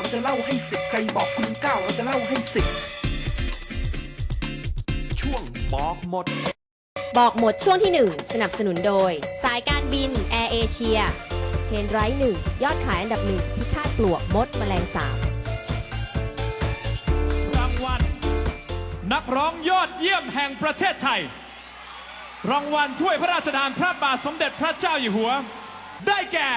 เราจะเล่าให้สิบใครบอกคุณเก้าเราจะเล่าให้สิบช่วงบอกหมด บอกหมดช่วงที่ 1 สนับสนุนโดย สายการบินแอร์เอเชีย เชนไรท์หนึ่งยอดขายอันดับหนึ่งพิฆาตปลวกมดแมลงสาบรางวัลนักร้องยอดเยี่ยมแห่งประเทศไทย รางวัลถ้วยพระราชทานพระบาทสมเด็จพระเจ้าอยู่หัว ได้แก่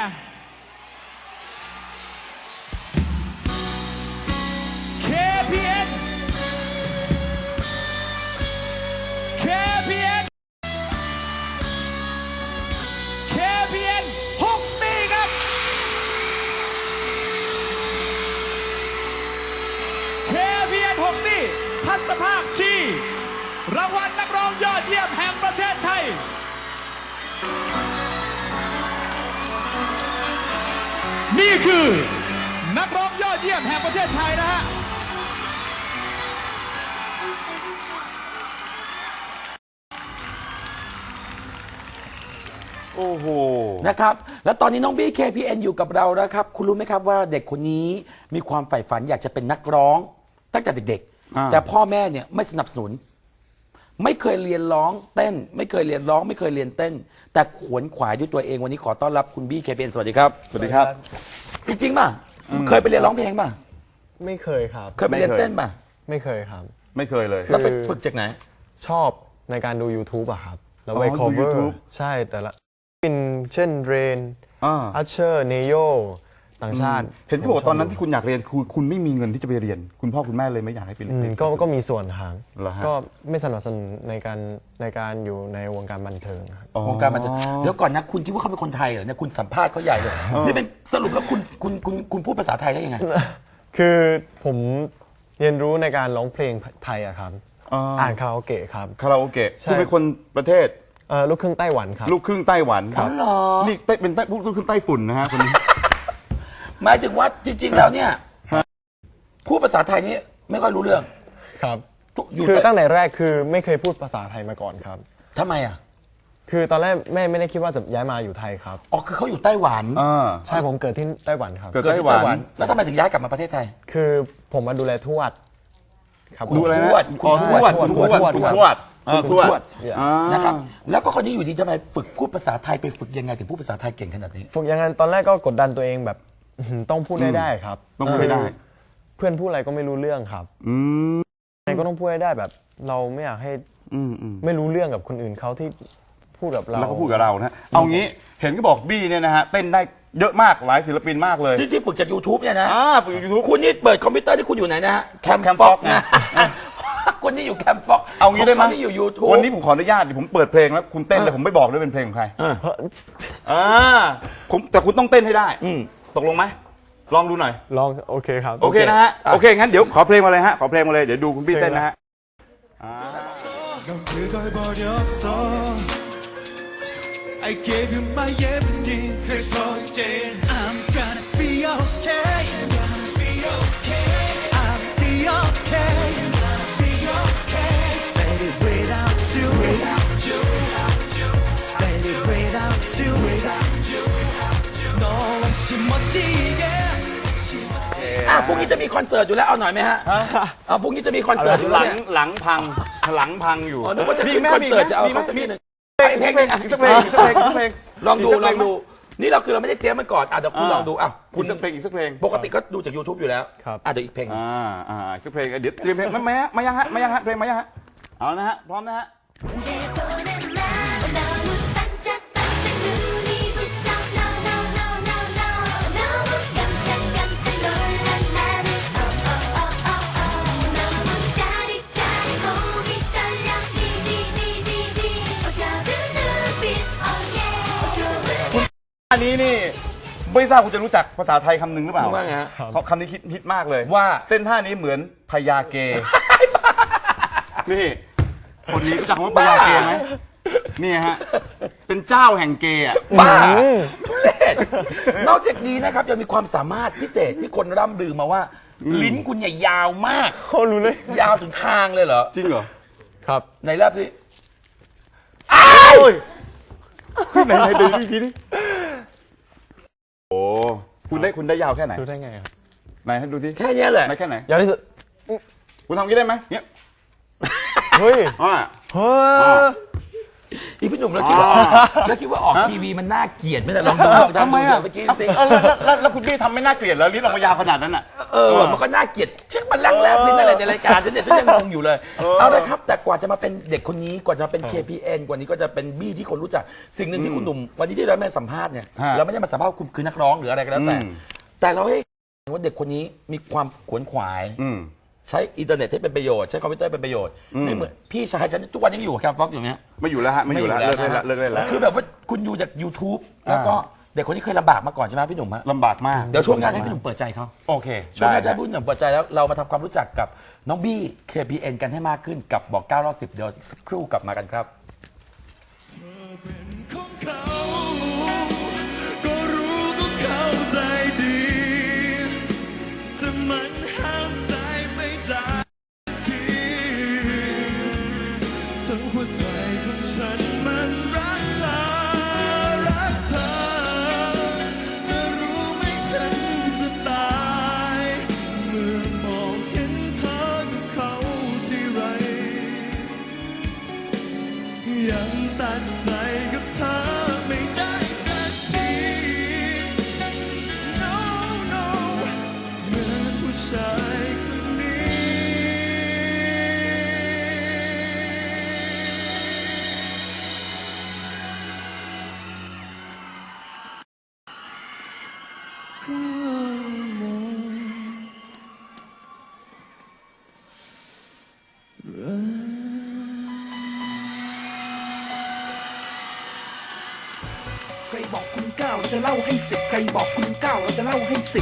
างวัลนักร้องยอดเยี่ยมแห่งประเทศไทย นี่คือนักร้องยอดเยี่ยมแห่งประเทศไทยนะฮะโอ้โห นะครับ แล้วตอนนี้น้องบี้ KPN อยู่กับเราแล้วครับ คุณรู้ไหมครับว่าเด็กคนนี้มีความใฝ่ฝันอยากจะเป็นนักร้องตั้งแต่เด็กอ่าๆแต่พ่อแม่เนี่ยไม่สนับสนุน ไม่เคยเรียนร้องเต้น ไม่เคยเรียนร้อง ไม่เคยเรียนเต้น แต่ขวนขวายด้วยตัวเองวันนี้ขอต้อนรับคุณบี้ KPN สวัสดีครับ สวัสดีครับ จริงๆป่ะเคยไปเรียนร้องเพลงป่ะไม่เคยครับ เคยไปเรียนเต้นป่ะไม่เคยครับ ไม่เคยเลย แล้วไปฝึกจากไหน ชอบในการดู YouTube อะครับ แล้วไป อ๋อดู cover YouTube ใช่แต่ละเป็นเช่นเรนอ่า อัชเชอร์เนโย ต่างชาติเห็นเขาบอกว่าตอนนั้นที่คุณอยากเรียนคือคุณไม่มีเงินที่จะไปเรียน คุณพ่อคุณแม่เลยไม่อยากให้ไปเรีอืยมนก็ก็มีส่วนทางเหรอฮะ ก็ไม่สนับสนุนในการในการอยู่ในวงการบันเทิงครับอ๋อวงการบันเทิงเดี๋ยวก่อนนะคุณคิดว่าเขาเป็นคนไทยเหรอเนี่ยคุณสัมภาษณ์เขาใหญ่เลยนี่เป็นสรุปแล้วคุณคุณคุณคุณพูดภาษาไทยได้ยังไง คือผมเรียนรู้ในการร้องเพลงไทยอะครับอ๋ออ่อ่านคาราโอเกะครับ คาราโอเกะใช่ คุณเป็นคนประเทศเออลูกครึ่งไต้หวันครับ ลูกครึ่งไต้หวันอ๋อเหรอนี่ไต้เป็นไต้ลูกครึ่งไต้ฝุ่นนะฮะคนนี้ หมายถึงว่าจริง ๆ แล้วเนี่ยพูดภาษาไทยนี่ไม่ค่อยรู้เรื่อง ครับอยู่คือแต่ ตั้งแต่แรกคือไม่เคยพูดภาษาไทยมาก่อนครับ ทำไมอะคือตอนแรกแม่ไม่ได้คิดว่าจะย้ายมาอยู่ไทยครับ อ๋อคือเขาอยู่ไต้หวันอ่า ใช่ผมเกิดที่ไต้หวันครับ เกิดเกิดที่ไต้หวันไต้หวัน แล้วทำไมถึงย้ายกลับมาประเทศไทย คือผมมาดูแลทวด ครับดูอะไรนะทวดอ๋อคุณทวดทวดทวดทวดทวดทวดเออทวดทวดอ่า นะครับแล้วก็คนนี้อยู่ดีจะมาฝึกพูดภาษาไทยไปฝึกยังไงถึงพูดภาษาไทยเก่งขนาดนี้ ฝึกอย่างนั้นตอนแรกก็กดดันตัวเองแบบ อื้อหือต้องพูดได้ได้ครับต้องพูดให้ได้ เพื่อนพูดอะไรก็ไม่รู้เรื่องครับอืมยังไงก็ต้องพูดให้ได้แบบ เราไม่อยากให้อืมอืม ไม่รู้เรื่องกับคนอื่นเขาที่พูดกับเรา แล้วก็พูดกับเรานะฮะเอางี้เห็นก็บอกบี้เนี่ยนะฮะเต้นได้เยอะมากหลายศิลปินมากเลยที่ที่ฝึกจาก YouTube เนี่ยนะ อ่าฝึกยูทูบ คุณนี่เปิดคอมพิวเตอร์ที่คุณอยู่ไหนนะฮะ แคมแคมฟฟ็ออกกนะคนนี้อยู่แคมฟอกเอางี้ได้ไหมขนี่อยู่ YouTube วันนี้ผมขออนุญาตเดี๋ยวผมเปิดเพลงแล้วคุณเต้นแต่ผมไม่บอกด้วยเป็นเพลงของใครเอออ่าผมแต่คุณต้องเต้นให้ได้อืม ตกลงไหมลองดูหน่อย ลองโอเคครับ โอเคนะฮะ อ่ะ โอเคงั้นเดี๋ยวขอเพลงมาเลยฮะขอเพลงมาเลยเดี๋ยวดูคุณพี่เต้นนะฮะ 넌 그걸 버렸어 I gave you my everything 그래서 이제 I'm gonna be okay อะพรุ่งนี้จะมีคอนเสิร์ตอยู่แล้วเอาหน่อยไหมฮะเอาพรุ่งนี้จะมีคอนเสิร์ตอยู่หแล้ลัวงเนี่ยหลังพังหลังพังอยู่อ๋อนึกว่าจะมีขึ้นไหมคอนเสิร์ตจะเอามีไหมเขาสักนิดหนึ่งมีไหมเพลงหนึ่งอะอีกสักเพลงอีกสักเพลงอีกสักเพลงลองดูกสักลเพองดูนี่เราคือเราไม่ได้เตรียมมันก่อนอะเดี๋ยวคุณลองดูอะคุคุณณสักเพลงอีกสักเพลงปกติก็ดูจาก YouTube อยู่แล้วครับ อะเดี๋ยวอีกเพลงหนึ่ง อ่าอ่าอีกสักเพลงเดี๋ยวเตรียมเพลงมามามายังฮะมายังฮะเพลงมายังฮะเอานะฮะพร้อมนะฮะ อันนี้นี่ไม่ทราบคุณจะรู้จักภาษาไทยคำหนึ่งหรือเปล่าว่าไงฮะเขาคำนี้ฮิตฮิตมากเลยว่า เต้นท่านี้เหมือนพญาเก นี่คนนี้รู้จักคำว่าพญาเกไหมนี่ฮะ เป็นเจ้าแห่งเกย์อะบ้าทุเรศนอกจากนี้นะครับยังมีความสามารถพิเศษที่คนร่ำลือมาว่า ลิ้นคุณเนี่ยยาวมาก เขารู้เลยยาวถึงคางเลยเหรอจริงเหรอครับในรอบที่โอ้ยไหนไหนดูอีกทีดิโอ้ คุณได้คุณได้ยาวแค่ไหนรู้ได้ไงครับไหนให้ดูที่แค่เนี้ยแหละ ไหนแค่ไหน ยาวที่สุดคุณทำงี้ได้ไหมเนี่ยเฮ้ยอ่า เฮ้ยอีพี่หนุ่มเราคิดว่าอ่าเราคิดว่าออกทีวีมันน่าเกลียดไหมแต่ลองดูลองทำทำไมดูอะเมื่อกี้สิเออแล้วแล้วแล้วคุณพี่ทำไม่น่าเกลียดแล้วลิ้นออกมายาวขนาดนั้นอะ เออมันก็น่าเกลียดเช็คมันแรกแรกลิ้นอะไรในรายการฉันเนี่ยฉันยังงงอยู่เลยเอาละครับ แต่กว่าจะมาเป็นเด็กคนนี้กว่าจะมาเป็น KPN กว่านี้ก็จะเป็นบี้ที่คนรู้จัก สิ่งหนึ่งที่คุณหนุ่มวันนี้ที่เราไม่สัมภาษณ์เนี่ยฮะ เราไม่ได้มาสัมภาษณ์ว่าคุณคือนักร้องหรืออะไรก็แล้วแต่อืมแต่เราให้เห็นว่าเด็กคนนี้มีความขวนขวาย อืม ใช้อินเทอร์เน็ตให้เป็นประโยชน์ ใช้คอมพิวเตอร์เป็นประโยชน์ไม่เหมือนพี่ชายฉันทุกวันยังอยู่ครับฟ็อกอยู่ไหมฮะไม่อยู่แล้วฮะไม่อยู่แล้วเลิกได้แล้วเลิกได้แล้วคือแบบว่าคุณอยู่จาก YouTube แล้วก็ เด็กคนนี้เคยลำบากมาก่อนใช่ไหมพี่หนุ่มฮะลำบากมากเดี๋ยวช่วงหน้าให้พี่หนุ่มเปิดใจเขาโอเคช่วงหน้าจะได้ให้พี่หนุ่มเปิดใจแล้วเรามาทำความรู้จักกับน้องบี้ KPN กันให้มากขึ้นกับบอก9รอบ10เดี๋ยวสักครู่กลับมากันครับ ยังตัดใจกับเธอ เราจะเล่าให้สิบใครบอกคุณเก้าเราจะเล่าให้สิบ